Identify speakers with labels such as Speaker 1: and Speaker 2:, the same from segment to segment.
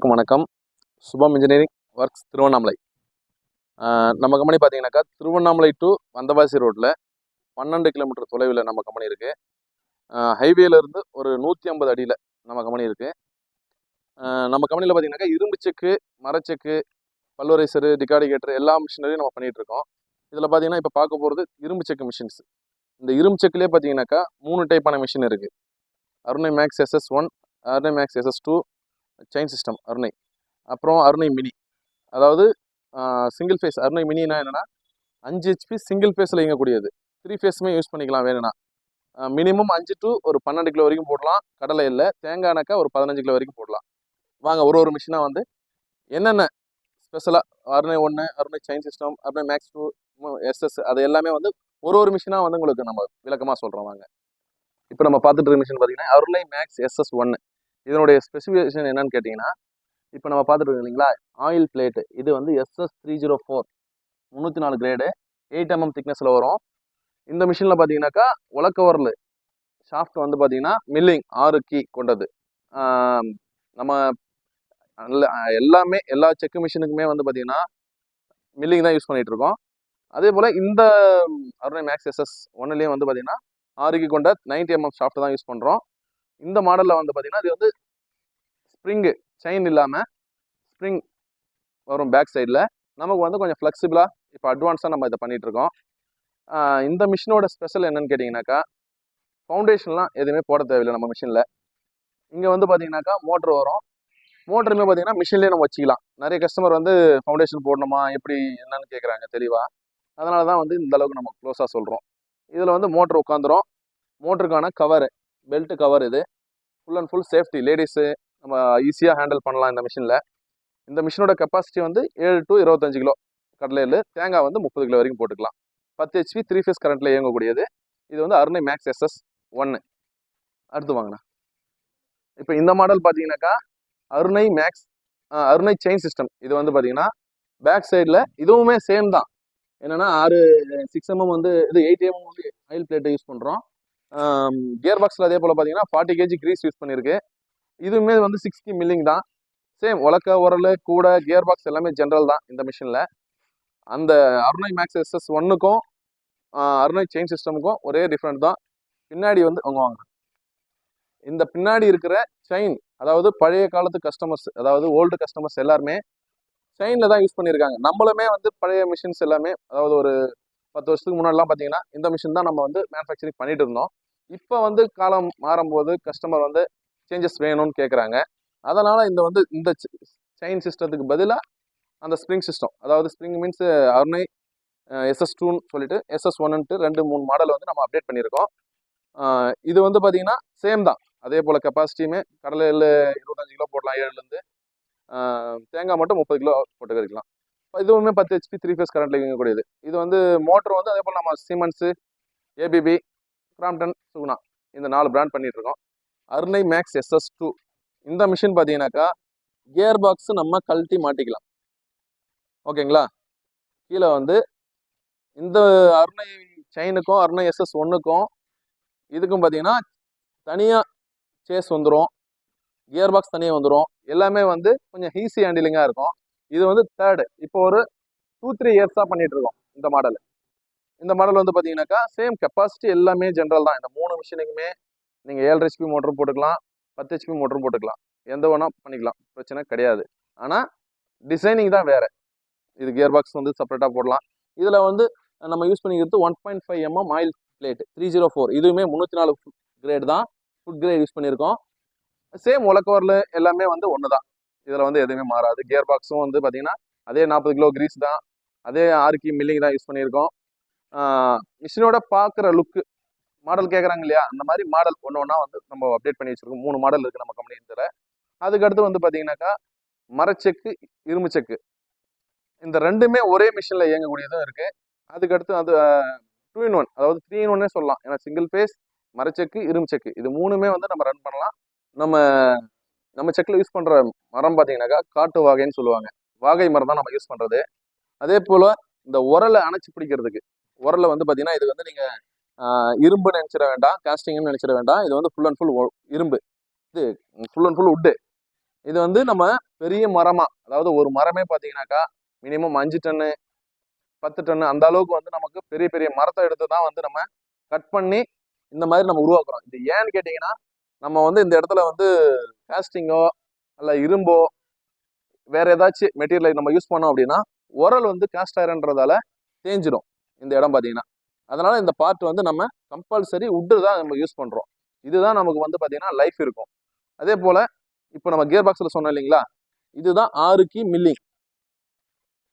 Speaker 1: அனைவருக்கும் வணக்கம் சுபம் engineering works Tiruvannamalai நம்ம கம்பெனி பார்த்தீங்கன்னாக்கா திருவண்ணாமலை டு வந்தவாசி ரோட்டில் பன்னெண்டு கிலோமீட்டர் தொலைவில் நம்ம கம்பெனி இருக்குது ஹைவேலேருந்து ஒரு நூற்றி ஐம்பது அடியில் நம்ம கம்பெனி இருக்குது நம்ம கம்பெனியில் பார்த்தீங்கன்னாக்கா இரும்பு செக்கு மரச்செக்கு பல்வரைசரு டிகாடிகேட்டர் எல்லா மிஷினரியும் நம்ம பண்ணிகிட்ருக்கோம் இதில் பார்த்தீங்கன்னா இப்போ பார்க்க போகிறது இரும்பு செக்கு மிஷின்ஸ் இந்த இரும்பு செக்குலேயே பார்த்தீங்கன்னாக்கா மூணு டைப்பான மிஷின் இருக்குது Arunai max SS one Arunai max SS two chain system Arunai அப்புறம் அருணை மினி அதாவது சிங்கிள் ஃபேஸ் அருணை மினினா என்னென்னா அஞ்சு ஹெச்பி சிங்கிள் ஃபேஸில் இயங்கக்கூடியது த்ரீ ஃபேஸுமே யூஸ் பண்ணிக்கலாம் வேணும்னா மினிமம் அஞ்சு டு ஒரு பன்னெண்டு கிலோ வரைக்கும் போடலாம் கடலை இல்லை தேங்காய்னாக்கா ஒரு பதினஞ்சு கிலோ வரைக்கும் போடலாம் வாங்க ஒரு ஒரு மிஷினாக வந்து என்னென்ன ஸ்பெஷலாக அருணை ஒன்று Arunai chain system Arunai max two SS அது எல்லாமே வந்து ஒரு ஒரு மிஷினாக வந்து உங்களுக்கு நம்ம விளக்கமாக சொல்கிறோம் வாங்க இப்போ நம்ம பார்த்துட்டு இருக்க மிஷின் பார்த்தீங்கன்னா அருணை மேக்ஸ் எஸ்எஸ் ஒன்று இதனுடைய ஸ்பெசிஃபிகேஷன் என்னன்னு கேட்டிங்கன்னா இப்போ நம்ம பார்த்துட்டு இல்லைங்களா ஆயில் பிளேட்டு இது வந்து எஸ்எஸ் த்ரீ ஜீரோ ஃபோர் முந்நூற்றி நாலு கிரேடு எயிட் எம்எம் திக்னஸில் வரும் இந்த மிஷினில் பார்த்தீங்கன்னாக்கா உலக்க வரல் ஷாஃப்ட் வந்து பார்த்தீங்கன்னா மில்லிங் ஆறு கீ கொண்டது நம்ம எல்லாமே எல்லா செக்கு மிஷினுக்குமே வந்து பார்த்தீங்கன்னா மில்லிங் தான் யூஸ் பண்ணிகிட்டு இருக்கோம் அதே போல் இந்த அருணை மேக்ஸ் எஸ்எஸ் ஒன்னுலேயும் வந்து பார்த்தீங்கன்னா ஆறுக்கு கொண்ட நைன்டி எம்எம் ஷாஃப்ட் தான் யூஸ் பண்ணுறோம் இந்த மாடலில் வந்து பார்த்தீங்கன்னா இது வந்து ஸ்ப்ரிங்கு செயின் இல்லாமல் ஸ்ப்ரிங் வரும் பேக் சைடில் நமக்கு வந்து கொஞ்சம் ஃப்ளெக்சிபிளாக இப்போ அட்வான்ஸாக நம்ம இதை பண்ணிகிட்ருக்கோம் இந்த மிஷினோட ஸ்பெஷல் என்னன்னு கேட்டிங்கனாக்கா ஃபவுண்டேஷன்லாம் எதுவுமே போட தேவையில்லை நம்ம மிஷினில் இங்கே வந்து பார்த்தீங்கனாக்கா மோட்ரு வரும் மோட்டருமே பார்த்தீங்கன்னா மிஷின்லேயே நம்ம வச்சுக்கலாம் நிறைய கஸ்டமர் வந்து ஃபவுண்டேஷன் போடணுமா எப்படி என்னன்னு கேட்குறாங்க தெளிவாக அதனால தான் வந்து இந்தளவுக்கு நம்ம க்ளோஸாக சொல்கிறோம் இதில் வந்து மோட்ரு உட்காந்துரும் மோட்டருக்கான கவரு பெல்ட் கவர் இது full and full safety ladies நம்ம ஈஸியாக ஹேண்டில் பண்ணலாம் இந்த மிஷினில் இந்த மிஷினோட கெப்பாசிட்டி வந்து ஏழு டு இருபத்தஞ்சு கிலோ கடலையில் தேங்காய் வந்து முப்பது கிலோ வரைக்கும் போட்டுக்கலாம் பத்து ஹெச்பி த்ரீ ஃபேஸ் கரண்ட்டில் இயங்கக்கூடியது இது வந்து அருணை மேக்ஸ் எஸ்எஸ் ஒன்று அடுத்து வாங்கண்ணா இப்போ இந்த மாடல் பார்த்தீங்கன்னாக்கா அருணை மேக்ஸ் அருணை செயின் சிஸ்டம் இது வந்து பார்த்தீங்கன்னா பேக் சைடில் இதுவுமே சேம் தான் என்னென்னா ஆறு சிக்ஸ் எம்எம் வந்து இது எயிட் எம்எம் வந்து ஆயில் பிளேட்டை யூஸ் பண்ணுறோம் கியர் பாக்ஸில் அதே போல் பார்த்தீங்கன்னா ஃபார்ட்டி கேஜி க்ரீஸ் யூஸ் பண்ணியிருக்கு இதுவுமே வந்து சிக்ஸ் கி மில்லிங் தான் சேம் உலக்க உரல் கூட கியர் பாக்ஸ் எல்லாமே ஜென்ரல் தான் இந்த மிஷினில் அந்த அருணை மேக்ஸ் எஸ் ஒன்றுக்கும் அருணை செயின் சிஸ்டமுக்கும் ஒரே டிஃப்ரெண்ட் தான் பின்னாடி வந்து அவங்க வாங்க இந்த பின்னாடி இருக்கிற செயின் அதாவது பழைய காலத்து கஸ்டமர்ஸ் அதாவது ஓல்டு கஸ்டமர்ஸ் எல்லாருமே செயினில் தான் யூஸ் பண்ணியிருக்காங்க நம்மளுமே வந்து பழைய மிஷின்ஸ் எல்லாமே அதாவது ஒரு பத்து வருஷத்துக்கு முன்னாடிலாம் பார்த்தீங்கன்னா இந்த மிஷின் தான் நம்ம வந்து மேனுஃபேக்சரிங் பண்ணிட்டு இருந்தோம் இப்போ வந்து காலம் மாறும்போது கஸ்டமர் வந்து சேஞ்சஸ் வேணும்னு கேட்குறாங்க அதனால் இந்த வந்து இந்த செயின் சிஸ்டத்துக்கு பதிலாக அந்த ஸ்ப்ரிங் சிஸ்டம் அதாவது ஸ்ப்ரிங் மீன்ஸ் அருணை எஸ்எஸ் டூன்னு சொல்லிட்டு எஸ்எஸ் ஒன்னுன்ட்டு ரெண்டு மூணு மாடல் வந்து நம்ம அப்டேட் பண்ணியிருக்கோம் இது வந்து பார்த்தீங்கன்னா சேம் தான் அதே போல் கெப்பாசிட்டியுமே கடலையில் இருபத்தஞ்சு கிலோ போடலாம் ஏழுலேருந்து தேங்காய் மட்டும் முப்பது கிலோ போட்டு இப்போ இதுவுமே பத்து ஹெச்பி த்ரீ ஃபேஸ் கரண்ட்டில் இயங்கக்கூடியது இது வந்து மோட்ரு வந்து அதே போல் நம்ம சிமெண்ட்ஸு ஏபிபி கிராம்டன் சுகுணா இந்த நாலு பிராண்ட் பண்ணிகிட்ருக்கோம் அருணை மேக்ஸ் எஸ்எஸ் டூ இந்த மிஷின் பார்த்தீங்கன்னாக்கா கியர் பாக்ஸ் நம்ம கழட்டி மாட்டிக்கலாம் ஓகேங்களா கீழே வந்து இந்த அருணை செயினுக்கும் அருணை எஸ்எஸ் ஒன்றுக்கும் இதுக்கும் பார்த்தீங்கன்னா தனியாக சேஸ் வந்துடும் கியர் பாக்ஸ் தனியாக வந்துடும் எல்லாமே வந்து கொஞ்சம் ஈஸி ஹேண்டிலிங்காக இருக்கும் இது வந்து தேர்டு இப்போ ஒரு டூ த்ரீ இயர்ஸாக பண்ணிகிட்ருக்கோம் இந்த மாடலு இந்த மாடல் வந்து பார்த்தீங்கன்னாக்கா சேம் கெப்பாசிட்டி எல்லாமே ஜென்ரல் தான் இந்த மூணு மிஷினுக்குமே நீங்கள் ஏழு ஹெச்பி மோட்டரும் போட்டுக்கலாம் பத்து ஹெச்பி மோட்டரும் போட்டுக்கலாம் எந்த வேணா பண்ணிக்கலாம் பிரச்சனை கிடையாது ஆனால் டிசைனிங் தான் வேறு இது கியர் பாக்ஸ் வந்து செப்பரேட்டாக போடலாம் இதில் வந்து நம்ம யூஸ் பண்ணிக்கிறது one point five MM oil plate three zero four இதுவுமே முந்நூற்றி நாலு கிரேட் தான் ஃபுட் கிரேட் யூஸ் பண்ணியிருக்கோம் சேம் உலக்கவரில் எல்லாமே வந்து ஒன்று தான் இதில் வந்து எதுவுமே மாறாது கியர் பாக்ஸும் வந்து பார்த்திங்கன்னா அதே நாற்பது கிலோ கிரீஸ் தான் அதே ஆறு கி மில்லிங் தான் யூஸ் பண்ணியிருக்கோம் மிஷினோட பார்க்குற லுக்கு மாடல் கேட்குறாங்க இல்லையா அந்த மாதிரி மாடல் ஒன்று ஒன்றா வந்து நம்ம அப்டேட் பண்ணி வச்சுருக்கோம் மூணு மாடல் இருக்குது நம்ம கம்பெனி இதில் அதுக்கடுத்து வந்து பார்த்தீங்கன்னாக்கா மரச்செக்கு இரும்பு செக்கு இந்த ரெண்டுமே ஒரே மிஷினில் இயங்கக்கூடியதும் இருக்குது அதுக்கடுத்து அது டூ இன் ஒன் அதாவது த்ரீ இன் ஒன்னே சொல்லலாம் ஏன்னா சிங்கிள் பேஸ் மரச்செக்கு இரும்பு செக்கு இது மூணுமே வந்து நம்ம ரன் பண்ணலாம் நம்ம நம்ம செக்கில் யூஸ் பண்ணுற மரம் பார்த்தீங்கன்னாக்கா காட்டு வாகைன்னு சொல்லுவாங்க வாகை மரம் தான் நம்ம யூஸ் பண்ணுறது அதே போல் இந்த உரலை அணைச்சி பிடிக்கிறதுக்கு உரலை வந்து பார்த்தீங்கன்னா இது வந்து நீங்கள் இரும்பு நினச்சிட வேண்டாம் காஸ்டிங்னு நினச்சிட வேண்டாம் இது வந்து ஃபுல் அண்ட் ஃபுல் இரும்பு இது ஃபுல் அண்ட் ஃபுல் உட்டு இது வந்து நம்ம பெரிய மரமாக அதாவது ஒரு மரமே பார்த்தீங்கன்னாக்கா மினிமம் அஞ்சு டன்னு பத்து டன்னு அந்த அளவுக்கு வந்து நமக்கு பெரிய பெரிய மரத்தை எடுத்து தான் வந்து நம்ம கட் பண்ணி இந்த மாதிரி நம்ம உருவாக்குறோம் இது ஏன்னு கேட்டிங்கன்னா நம்ம வந்து இந்த இடத்துல வந்து காஸ்டிங்கோ அல்ல இரும்போ வேற ஏதாச்சும் மெட்டீரியல் நம்ம யூஸ் பண்ணோம் அப்படின்னா உரல் வந்து காஸ்ட் ஐரன்றதால தேஞ்சிடும் இந்த இடம் பார்த்தீங்கன்னா அதனால் இந்த பார்ட் வந்து நம்ம கம்பல்சரி உட்டு தான் நம்ம யூஸ் பண்ணுறோம் இதுதான் நமக்கு வந்து பார்த்தீங்கன்னா லைஃப் இருக்கும் அதே போல் இப்போ நம்ம கியர் பாக்ஸில் சொன்னோம் இல்லைங்களா இதுதான் ஆறு கி மில்லிங்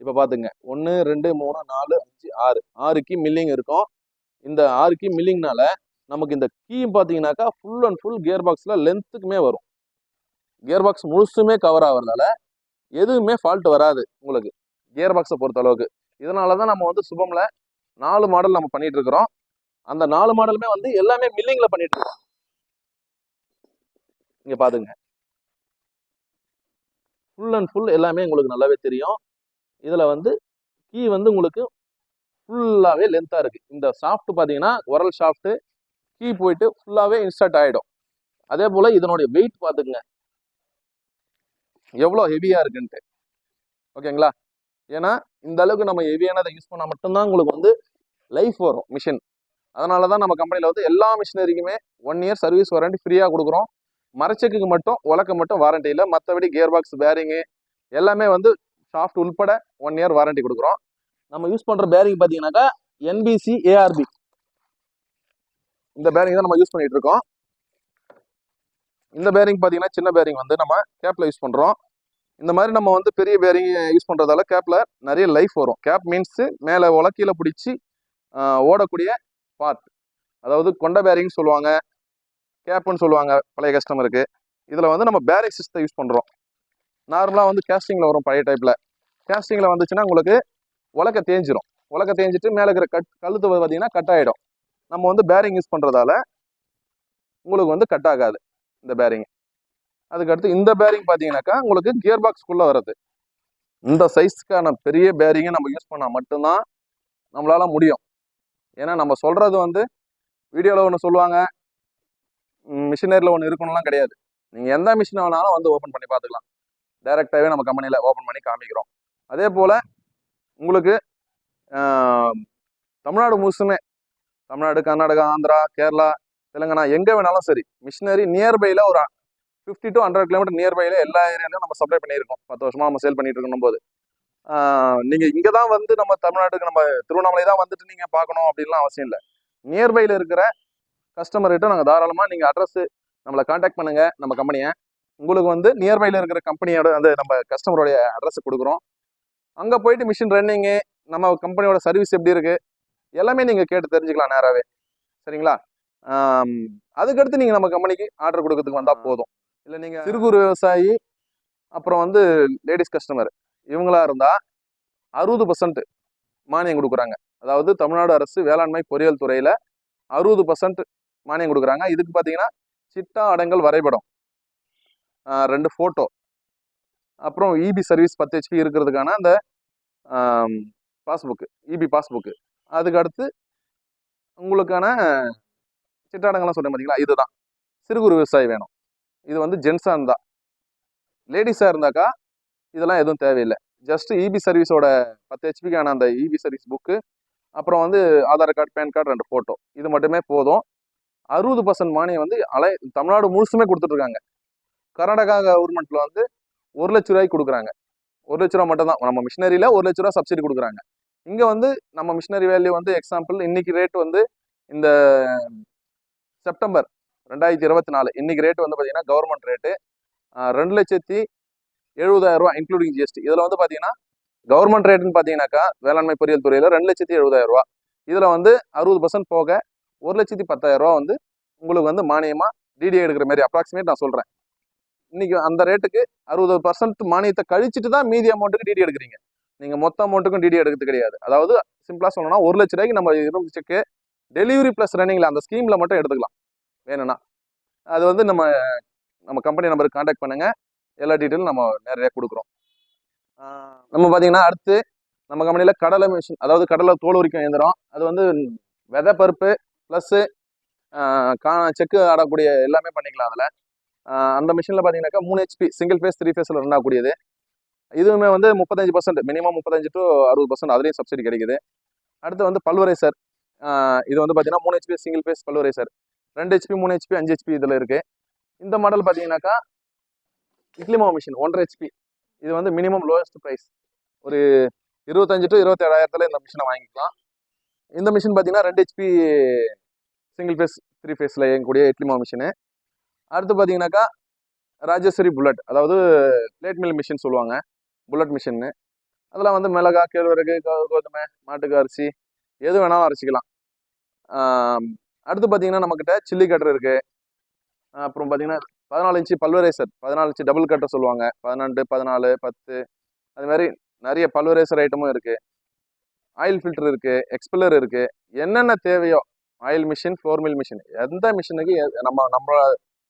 Speaker 1: இப்போ பார்த்துங்க ஒன்று ரெண்டு மூணு நாலு அஞ்சு ஆறு ஆறு கி மில்லிங் இருக்கும் இந்த ஆறு கி மில்லிங்னால நமக்கு இந்த கீயும் பார்த்தீங்கன்னாக்கா ஃபுல் அண்ட் ஃபுல் கியர் பாக்ஸில் லென்த்துக்குமே வரும் கியர் பாக்ஸ் முழுசுமே கவர் ஆகிறதுனால எதுவுமே ஃபால்ட் வராது உங்களுக்கு கியர் பாக்ஸை பொறுத்த அளவுக்கு இதனால தான் நம்ம வந்து சுபமில் நாலு மாடல் நம்ம பண்ணிட்டு இருக்கிறோம் அந்த நாலு மாடலுமே வந்து எல்லாமே மில்லிங்ல பண்ணிட்டு இருக்கோம் இங்க பாத்துங்க ஃபுல் அண்ட் ஃபுல் எல்லாமே உங்களுக்கு நல்லாவே தெரியும் இதுல வந்து கீ வந்து உங்களுக்கு ஃபுல்லாகவே லென்த்தாக இருக்குது இந்த சாஃப்ட் பார்த்தீங்கன்னா ஒரல் ஷாஃப்ட்டு கீ போயிட்டு ஃபுல்லாகவே இன்ஸ்டர்ட் ஆகிடும் அதே போல் இதனுடைய வெயிட் பார்த்துக்குங்க எவ்வளோ ஹெவியாக இருக்குன்ட்டு ஓகேங்களா ஏன்னா இந்த அளவுக்கு நம்ம ஹெவியானதை அதை யூஸ் பண்ணால் மட்டும்தான் உங்களுக்கு வந்து லைஃப் வரும் மிஷின் அதனால தான் நம்ம கம்பெனியில் வந்து எல்லா மிஷினரிக்குமே ஒன் இயர் சர்வீஸ் வாரண்டி ஃப்ரீயாக கொடுக்குறோம் மரச்செக்குக்கு மட்டும் உலக்க மட்டும் வாரண்டி இல்லை மற்றபடி கியர் பாக்ஸ் பேரிங்கு எல்லாமே வந்து ஷாஃப்ட் உள்பட ஒன் இயர் வாரண்டி கொடுக்குறோம் நம்ம யூஸ் பண்ணுற பேரிங் பார்த்தீங்கன்னாக்கா என்பிசி ஏஆர்பி இந்த பேரிங் தான் நம்ம யூஸ் பண்ணிகிட்டு இருக்கோம் இந்த பேரிங் பார்த்தீங்கன்னா சின்ன பேரிங் வந்து நம்ம கேப்பில் யூஸ் பண்ணுறோம் இந்த மாதிரி நம்ம வந்து பெரிய பேரிங் யூஸ் பண்ணுறதால கேப்பில் நிறைய லைஃப் வரும் கேப் மீன்ஸு மேலே உலக்கீழ பிடிச்சி ஓடக்கூடிய பார்ட் அதாவது கொண்ட பேரிங்னு சொல்லுவாங்க கேப்புன்னு சொல்லுவாங்க பழைய கஸ்டமருக்கு இதில் வந்து நம்ம பேரிங் சிஸ்டத்தை யூஸ் பண்ணுறோம் நார்மலாக வந்து கேஸ்டிங்கில் வரும் பழைய டைப்பில் கேஸ்டிங்கில் வந்துச்சுன்னா உங்களுக்கு உலக்க தேஞ்சிரும் உலக்க தேஞ்சிட்டு மேலே இருக்கிற கட் கழுத்து பார்த்தீங்கன்னா கட் ஆகிடும் நம்ம வந்து பேரிங் யூஸ் பண்ணுறதால உங்களுக்கு வந்து கட் ஆகாது இந்த பேரிங் அதுக்கடுத்து இந்த பேரிங் பார்த்தீங்கன்னாக்கா உங்களுக்கு கியர் பாக்ஸ்க்குள்ளே வருது இந்த சைஸ்க்கான பெரிய பேரிங்கை நம்ம யூஸ் பண்ணால் மட்டும்தான் நம்மளால் முடியும் ஏன்னா நம்ம சொல்கிறது வந்து வீடியோவில் ஒன்று சொல்லுவாங்க மிஷினரியில் ஒன்று இருக்கணும்லாம் கிடையாது நீங்கள் எந்த மிஷின் வேணாலும் வந்து ஓப்பன் பண்ணி பார்த்துக்கலாம் டைரெக்டாகவே நம்ம கம்பெனியில் ஓப்பன் பண்ணி காமிக்கிறோம் அதே போல் உங்களுக்கு தமிழ்நாடு முழுசுமே தமிழ்நாடு கர்நாடகா ஆந்திரா கேரளா தெலுங்கானா எங்கே வேணாலும் சரி மிஷினரி நியர்பையில் ஒரு ஃபிஃப்டி டு ஹண்ட்ரட் கிலோமீட்டர் நியர்பையில் எல்லா ஏரியாலையும் நம்ம சப்ளை பண்ணியிருக்கோம் பத்து வருஷமாக நம்ம சேல் பண்ணிட்டு இருக்கணும் போது நீங்கள் இங்கே தான் வந்து நம்ம தமிழ்நாட்டுக்கு நம்ம திருவண்ணாமலை தான் வந்துட்டு நீங்கள் பார்க்கணும் அப்படின்லாம் அவசியம் இல்லை நியர்பையில் இருக்கிற கஸ்டமர்கிட்ட நாங்கள் தாராளமாக நீங்கள் அட்ரஸு நம்மளை காண்டாக்ட் பண்ணுங்கள் நம்ம கம்பெனியை உங்களுக்கு வந்து நியர்பையில் இருக்கிற கம்பெனியோட அந்த நம்ம கஸ்டமருடைய அட்ரஸ் கொடுக்குறோம் அங்கே போயிட்டு மிஷின் ரன்னிங்கு நம்ம கம்பெனியோட சர்வீஸ் எப்படி இருக்குது எல்லாமே நீங்கள் கேட்டு தெரிஞ்சுக்கலாம் நேராகவே சரிங்களா அதுக்கடுத்து நீங்கள் நம்ம கம்பெனிக்கு ஆர்டர் கொடுக்கறதுக்கு வந்தால் போதும் இல்லை நீங்கள் சிறு குறு விவசாயி அப்புறம் வந்து லேடிஸ் கஸ்டமர் இவங்களா இருந்தால் அறுபது பர்சன்ட் மானியம் கொடுக்குறாங்க அதாவது தமிழ்நாடு அரசு வேளாண்மை பொறியியல் துறையில் அறுபது பர்சன்ட் மானியம் கொடுக்குறாங்க இதுக்கு பார்த்தீங்கன்னா சிட்டா அடங்கல் வரைபடம் ரெண்டு ஃபோட்டோ அப்புறம் இபி e சர்வீஸ் பத்து ஹெச்பி இருக்கிறதுக்கான அந்த பாஸ்புக்கு இபி பாஸ்புக்கு அதுக்கு அடுத்து உங்களுக்கான சிட்டாடங்கள்லாம் சொல்கிறேன் பார்த்தீங்களா இதுதான் சிறு குறு விவசாயி வேணும் இது வந்து ஜென்ஸாக இருந்தால் லேடிஸாக இருந்தாக்கா இதெல்லாம் எதுவும் தேவையில்லை ஜஸ்ட் இபி e சர்வீஸோட பத்து ஹெச்பிக்கான அந்த இபி சர்வீஸ் புக்கு அப்புறம் வந்து ஆதார் கார்டு பேன் கார்டு ரெண்டு ஃபோட்டோ இது மட்டுமே போதும் அறுபது பர்சன்ட் மானியம் வந்து அலை தமிழ்நாடு முழுசுமே கொடுத்துட்ருக்காங்க கர்நாடகா கவர்மெண்ட்டில் வந்து ஒரு லட்ச ரூபாய்க்கு கொடுக்குறாங்க ஒரு லட்ச ரூபா மட்டும் தான் நம்ம மிஷினரியில் ஒரு லட்ச ரூபா சப்சிடி கொடுக்குறாங்க இங்கே வந்து நம்ம மிஷினரி வேல்யூ வந்து எக்ஸாம்பிள் இன்னைக்கு ரேட் வந்து இந்த செப்டம்பர் ரெண்டாயிரத்தி இருபத்தி நாலு இன்றைக்கி ரேட்டு வந்து பார்த்தீங்கன்னா கவர்மெண்ட் ரேட்டு ரெண்டு லட்சத்தி எழுபதாயிரரூவா இன்க்ளூடிங் ஜிஎஸ்டி இதில் வந்து பார்த்தீங்கன்னா கவர்மெண்ட் ரேட்டுன்னு பார்த்தீங்கன்னாக்கா வேளாண்மை பொறியியல் துறையில் ரெண்டு லட்சத்தி ரூபா இதில் வந்து அறுபது பர்சன்ட் போக ஒரு லட்சத்தி ரூபா வந்து உங்களுக்கு வந்து மானியமாக டிடி எடுக்கிற மாதிரி அப்ராக்சிமேட் நான் சொல்கிறேன் இன்றைக்கி அந்த ரேட்டுக்கு அறுபது பர்சன்ட் மானியத்தை கழிச்சிட்டு தான் மீதி அமௌண்ட்டுக்கு டிடி எடுக்கிறீங்க நீங்கள் மொத்த அமௌண்ட்டுக்கும் டிடி எடுக்கிறது கிடையாது அதாவது சிம்பிளாக சொல்லணும்னா ஒரு லட்ச ரூபாய்க்கு நம்ம இருபது டெலிவரி ப்ளஸ் ரன்னிங்கில் அந்த ஸ்கீமில் மட்டும் எடுத்துக்கலாம் வேணும்னா அது வந்து நம்ம நம்ம கம்பெனி நம்பருக்கு காண்டாக்ட் பண்ணுங்கள் எல்லா டீட்டெயிலும் நம்ம நிறையா கொடுக்குறோம் நம்ம பார்த்தீங்கன்னா அடுத்து நம்ம கம்பெனியில் கடலை மிஷின் அதாவது கடலை தோல் உரிக்கும் இயந்திரம் அது வந்து வெத பருப்பு ப்ளஸ்ஸு கா செக்கு ஆடக்கூடிய எல்லாமே பண்ணிக்கலாம் அதில் அந்த மிஷினில் பார்த்தீங்கன்னாக்கா மூணு ஹெச்பி சிங்கிள் ஃபேஸ் த்ரீ ஃபேஸில் ரன் ஆகக்கூடியது இதுவுமே வந்து முப்பத்தஞ்சு பர்சன்ட் மினிமம் முப்பத்தஞ்சு டு அறுபது பர்சன்ட் அதுலேயும் சப்சிடி கிடைக்குது அடுத்து வந்து பல்வரைசர் இது வந்து பார்த்தீங்கன்னா மூணு ஹெச்பி சிங்கிள் ஃபேஸ் பல்வரைசர் ரெண்டு ஹெச்பி மூணு ஹெச்பி அஞ்சு ஹெச்பி இதில் இருக்குது இந்த மாடல் பார்த்தீங்கன்னாக்கா இட்லிமோ மிஷின் ஒன்றரை ஹெச்பி இது வந்து மினிமம் லோயஸ்ட் ப்ரைஸ் ஒரு இருபத்தஞ்சு டு இருபத்தேழாயிரத்தில் இந்த மிஷினை வாங்கிக்கலாம் இந்த மிஷின் பார்த்தீங்கன்னா ரெண்டு ஹெச்பி சிங்கிள் ஃபேஸ் த்ரீ ஃபேஸில் இயங்கக்கூடிய இட்லிமோ மிஷினு அடுத்து பார்த்தீங்கன்னாக்கா ராஜேஸ்வரி புல்லட் அதாவது பிளேட் மில் மிஷின் சொல்லுவாங்க புல்லட் மிஷின்னு அதெல்லாம் வந்து மிளகா கேழ்வரகு கோதுமை மாட்டுக்கு அரிசி எது வேணாலும் அரைச்சிக்கலாம் அடுத்து பார்த்தீங்கன்னா நம்மக்கிட்ட சில்லி கட்டர் இருக்கு அப்புறம் பார்த்தீங்கன்னா பதினாலு இன்ச்சு பல்வரேசர் பதினாலு இன்ச்சு டபுள் கட்டர் சொல்லுவாங்க பதினெண்டு பதினாலு பத்து அது மாதிரி நிறைய பல்வரேசர் ஐட்டமும் இருக்குது ஆயில் ஃபில்டர் இருக்குது எக்ஸ்பிளர் இருக்குது என்னென்ன தேவையோ oil machine flour mill machine எந்த மிஷினுக்கு நம்ம நம்ம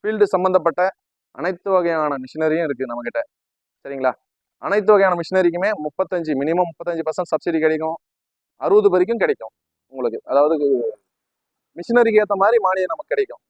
Speaker 1: ஃபீல்டு சம்மந்தப்பட்ட அனைத்து வகையான மிஷினரியும் இருக்குது நம்மக்கிட்ட சரிங்களா அனைத்து வகையான மிஷினரிக்குமே முப்பத்தஞ்சு மினிமம் முப்பத்தஞ்சு பர்சன்ட் சப்சிடி கிடைக்கும் அறுபது வரைக்கும் கிடைக்கும் உங்களுக்கு அதாவது மிஷினரிக்கு ஏற்ற மாதிரி மானியம் நமக்கு கிடைக்கும்